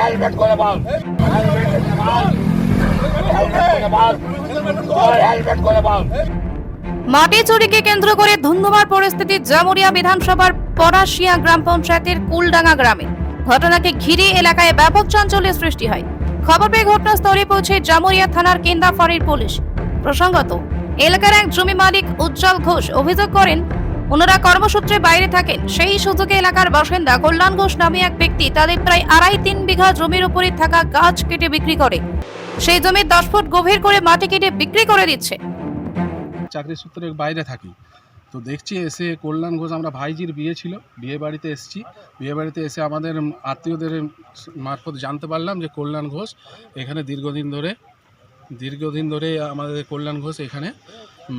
Helmet মাটি চুরিকে কেন্দ্র করে ধুন্ধুমার পরিস্থিতি জামুরিয়া বিধানসভার পরাশিয়া গ্রাম পঞ্চায়েতের কুলডাঙ্গা গ্রামে। ঘটনাকে ঘিরে এলাকায় ব্যাপক চাঞ্চল্যের সৃষ্টি হয়। খবর পেয়ে ঘটনাস্থলে পৌঁছে জামুরিয়া থানার কেন্দাফাড়ির পুলিশ। প্রসঙ্গত, এলাকার এক জমি মালিক উজ্জ্বল ঘোষ অভিযোগ করেন ওনারা কর্মসূত্রে বাইরে থাকেন। সেই সুযোগে এলাকার বাসিন্দা কল্যাণ ঘোষ নামে এক ব্যক্তি তাদের প্রায় আড়াই তিন বিঘা জমির উপরে থাকা গাছ কেটে বিক্রি করে। সেই জমির দশ ফুট গভীর করে মাটি কেটে বিক্রি করে দিচ্ছে। চাকরি সূত্রে বাইরে থাকি। তো দেখছি এসে কল্যাণ ঘোষ আমরা ভাইজির বিয়ে ছিল, বিয়ে বাড়িতে এসেছি। বিয়ে বাড়িতে এসে আমাদের আত্মীয়দের মারফত জানতে পারলাম যে কল্যাণ ঘোষ এখানে দীর্ঘদিন ধরে দীর্ঘদিন ধরে আমাদের কল্যাণ ঘোষ এখানে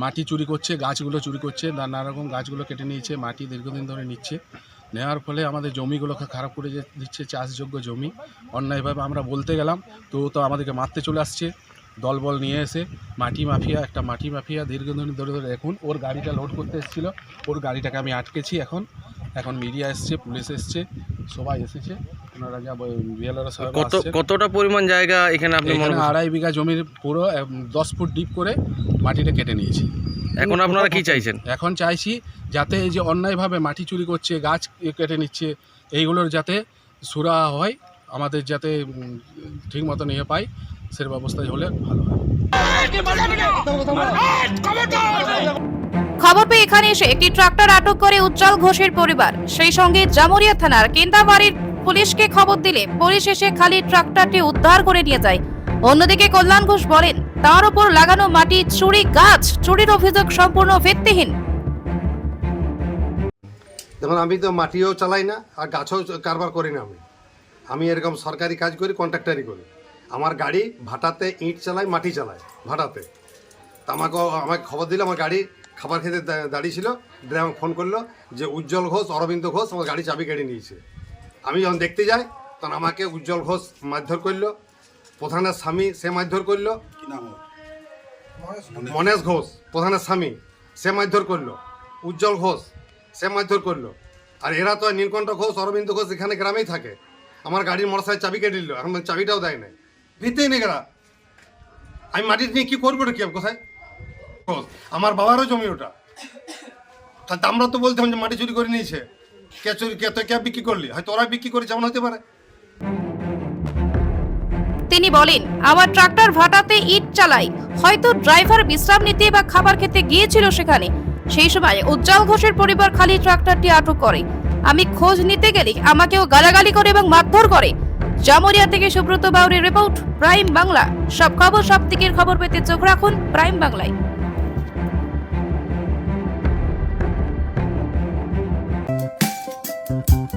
মাটি চুরি করছে, গাছগুলো চুরি করছে নানা রকম গাছগুলো কেটে নিয়েছে, মাটি দীর্ঘদিন ধরে নিচ্ছে। নেওয়ার ফলে আমাদের জমিগুলোকে খারাপ করে দিচ্ছে, চাষযোগ্য জমি। অন্যায়ভাবে আমরা বলতে গেলাম, তো তো আমাদেরকে মারতে চলে আসছে। দলবল নিয়ে এসে মাটি মাফিয়া, একটা মাটি মাফিয়া দীর্ঘদিন ধরে ধরে এখন ওর গাড়িটা লোড করতে এসেছিল। ওর গাড়িটাকে আমি আটকেছি এখন। এখন মিডিয়া এসছে পুলিশ এসছে, সবাই এসেছে। ওনারা যা বিএলআর কত কতটা পরিমাণ জায়গা এখানে আপনি মনে এখানে আড়াই বিঘা জমির পুরো দশ ফুট ডিপ করে মাটিটা কেটে নিয়েছি। এখন আপনারা কি চাইছেন? এখন চাইছি যাতে এই যে অন্যায়ভাবে মাটি চুরি করছে গাছ কেটে নিচ্ছে এইগুলোর যাতে সুরা হয় আমাদের যাতে ঠিক মতো নিয়ে পাই সে ব্যবস্থায় হলে ভালো হয়। খবর পেয়ে এখানে এসে একটি ট্রাক্টর আটক করে উজ্জ্বল ঘোষের পরিবার। সেই সঙ্গে জামুরিয়া থানার কেন্দাবাড়ির পুলিশকে খবর দিলে পুলিশ এসে খালি ট্রাক্টরটি উদ্ধার করে নিয়ে যায়। অন্যদিকে কল্যাণ ঘোষ বলেন, তার উপর লাগানো মাটি চুরি, গাছ চুরির অভিযোগ সম্পূর্ণ ভিত্তিহীন। যেমন আমি তো মাটিও চালাই না, আর গাছও কারবার করি না আমি। আমি এরকম সরকারি কাজ করি কন্ট্রাক্টারি করি। আমার গাড়ি ভাটাতে ইট চালাই মাটি চালায়, ভাটাতে। তা আমাকে আমাকে খবর দিল, আমার গাড়ি খাবার খেতে দাঁড়িয়েছিল দাঁড়িয়ে ছিল। ড্রাইভার ফোন করল যে, উজ্জ্বল ঘোষ, অরবিন্দ ঘোষ আমার গাড়ি চাবি কেড়ে নিয়েছে। আমি যখন দেখতে যাই তখন আমাকে উজ্জ্বল ঘোষ মারধর করল প্রধানের স্বামী সে মারধর করল। মনেশ ঘোষ প্রধানের স্বামী সে মারধর করল। উজ্জ্বল ঘোষ সে মারধর করল। আর এরা তো নীলকণ্ঠ ঘোষ অরবিন্দ ঘোষ এখানে গ্রামেই থাকে। আমার গাড়ির মোটরসাইকেল চাবি কেটে দিল এখন চাবিটাও দেয় নাই। ভিত্তেই নেই এরা আমি মাটি নিয়ে কি করব কি কোথায়? ঘোষ, আমার বাবারও জমি ওটা। তা আমরা তো বলতাম যে মাটি চুরি করে নিয়েছে। হতে পারে। তিনি বলেন, আমার ট্রাক্টর ভাটাতে ইট চালাই। হয়তো ড্রাইভার বিশ্রাম নিতে বা খাবার খেতে গিয়েছিল সেখানে। সেই সময় উজ্জ্বল ঘোষের পরিবার খালি ট্রাক্টরটি আটক করে। আমি খোঁজ নিতে গেলে আমাকেও গালাগালি করে এবং মারধর করে। জামুরিয়া থেকে সুব্রত বাউরের রিপোর্ট, প্রাইম বাংলা। সব খবর সব দিকের খবর পেতে চোখ রাখুন প্রাইম বাংলায়।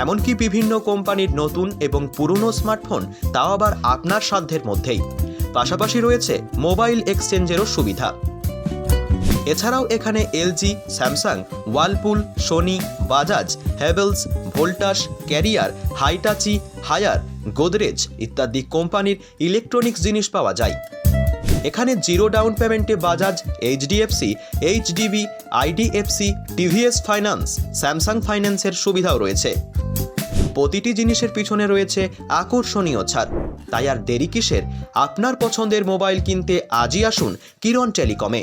এমনকি বিভিন্ন কোম্পানির নতুন এবং পুরনো স্মার্টফোন তাও আবার আপনার সাধ্যের মধ্যেই। পাশাপাশি রয়েছে মোবাইল এক্সচেঞ্জেরও সুবিধা। এছাড়াও এখানে LG, Samsung, Whirlpool, Sony, Bajaj Havells Voltas, Carrier, Hitachi, Haier, Godrej ইত্যাদি কোম্পানির ইলেকট্রনিক্স জিনিস পাওয়া যায়। এখানে জিরো ডাউন পেমেন্টে Bajaj, HDFC, HDB, IDFC, TVS finance, Samsung ফাইন্যান্সের সুবিধাও রয়েছে। প্রতিটি জিনিসের পিছনে রয়েছে আকর্ষণীয় ছাড়। তাই আর দেরি কিসের? আপনার পছন্দের মোবাইল কিনতে আজই আসুন কিরণ টেলিকমে।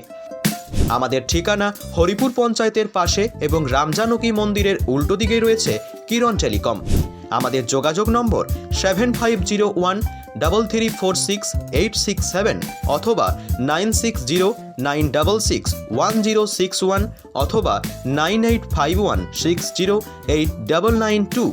আমাদের ঠিকানা হরিপুর পঞ্চায়েতের পাশে এবং রামজানকী মন্দিরের উল্টো দিকেই রয়েছে কিরণ টেলিকম। আমাদের যোগাযোগ number seven five zero one double three four six eight six seven অথবা nine six zero nine double six one zero six one অথবা nine eight five one six zero eight double nine two